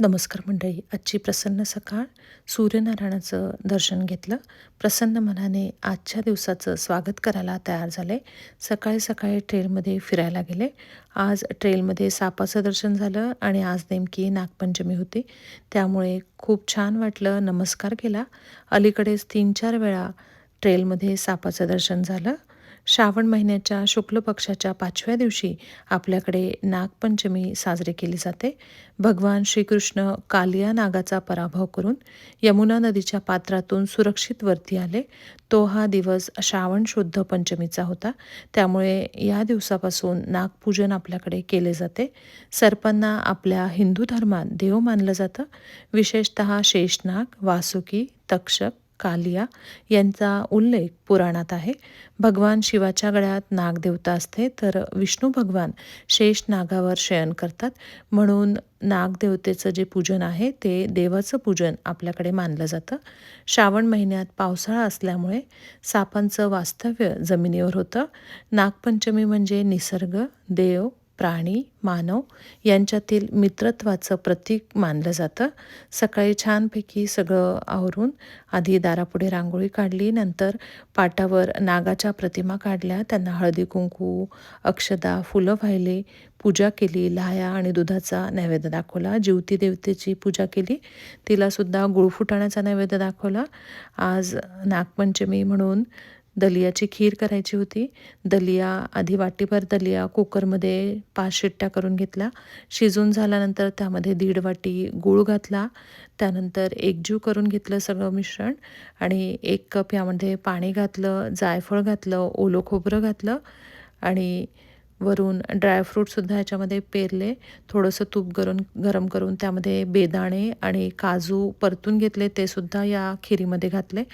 नमस्कार मंडळी. आजची प्रसन्न सकाळ. सूर्यनारायणाचं दर्शन घेतलं. प्रसन्न मनाने आजच्या दिवसाचं स्वागत करायला तयार झाले. सकाळी सकाळी ट्रेलमध्ये फिरायला गेले. आज ट्रेलमध्ये सापाचं दर्शन झालं आणि आज नेमकी नागपंचमी होती. त्यामुळे खूप छान वाटलं. नमस्कार केला. अलीकडेच तीन चार वेळा ट्रेलमध्ये सापाचं दर्शन झालं. श्रावण महिन्याच्या शुक्ल पक्षाच्या पाचव्या दिवशी आपल्याकडे नागपंचमी साजरी केली जाते. भगवान श्रीकृष्ण कालिया नागाचा पराभव करून यमुना नदीच्या पात्रातून सुरक्षित वरती आले. तो हा दिवस श्रावण शुद्ध पंचमीचा होता. त्यामुळे या दिवसापासून नागपूजन आपल्याकडे केले जाते. सर्पांना आपल्या हिंदू धर्मात देव मानलं जातं. विशेषत शेषनाग वासुकी तक्षक कालिया यांचा उल्लेख पुराणात आहे. भगवान शिवाच्या गळ्यात नागदेवता असते तर विष्णू भगवान शेष नागावर शयन करतात. म्हणून नागदेवतेचं जे पूजन आहे ते देवाचं पूजन आपल्याकडे मानलं जातं. श्रावण महिन्यात पावसाळा असल्यामुळे सापांचं वास्तव्य जमिनीवर होतं. नागपंचमी म्हणजे निसर्ग देव प्राणी मानव यांच्यातील मित्रत्वाचं प्रतीक मानलं जातं. सकाळी छानपैकी सगळं आवरून आधी दारापुढे रांगोळी काढली नंतर पाटावर नागाच्या प्रतिमा काढल्या त्यांना हळदी कुंकू अक्षदा फुलं वाहिले पूजा केली लाया आणि दुधाचा नैवेद्य दाखवला ज्योती देवतेची पूजा केली तिलासुद्धा गुळफुटाण्याचा नैवेद्य दाखवला. आज नागपंचमी म्हणून दलियाची खीर करायची होती. दलिया आधी वाटीभर दलिया कुकरमध्ये पाच शिट्ट्या करून घेतल्या. शिजून झाल्यानंतर त्यामध्ये दीड वाटी गूळ घातला. त्यानंतर एकजीव करून घेतलं सगळं मिश्रण आणि एक कप यामध्ये पाणी घातलं जायफळ घातलं ओलं खोबरं घातलं आणि वरून ड्रायफ्रूटसुद्धा याच्यामध्ये पेरले. थोडंसं तूप गरम गरम करून त्यामध्ये बेदाणे आणि काजू परतून घेतले. ते सुद्धा या खिरीमध्ये घातले.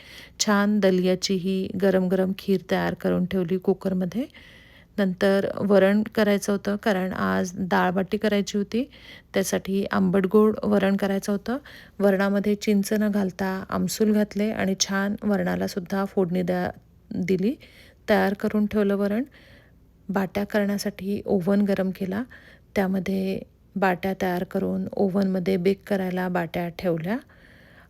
छान दलियाची ही गरम गरम खीर तयार करून ठेवली कुकरमध्ये. नंतर वरण करायचं होतं कारण आज डाळबाटी करायची होती. त्यासाठी आंबट गोड वरण करायचं होतं. वरणामध्ये चिंच न घालता आमसूल घातले आणि छान वरणालासुद्धा फोडणी द्या दिली. तयार करून ठेवलं वरण. बाट्या करण्यासाठी ओव्हन गरम केला. त्यामध्ये बाट्या तयार करून ओव्हनमध्ये बेक करायला बाट्या ठेवल्या.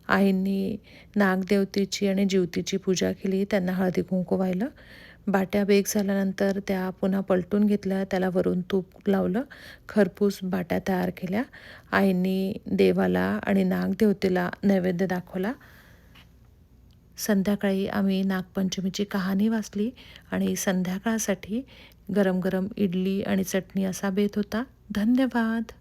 आईंनी नागदेवतेची आणि जीवतीची पूजा केली त्यांना हळदी कुंकू व्हायलं बाट्या बेक झाल्यानंतर त्या पुन्हा पलटून घेतल्या त्याला वरून तूप लावलं खरपूस बाट्या तयार केल्या. आईंनी देवाला आणि नागदेवतेला नैवेद्य दाखवला. संध्याकाळी आम्ही नागपंचमीची कहाणी वाचली आणि संध्याकाळसाठी गरम गरम इडली आणि चटणी असा बेत होता. धन्यवाद.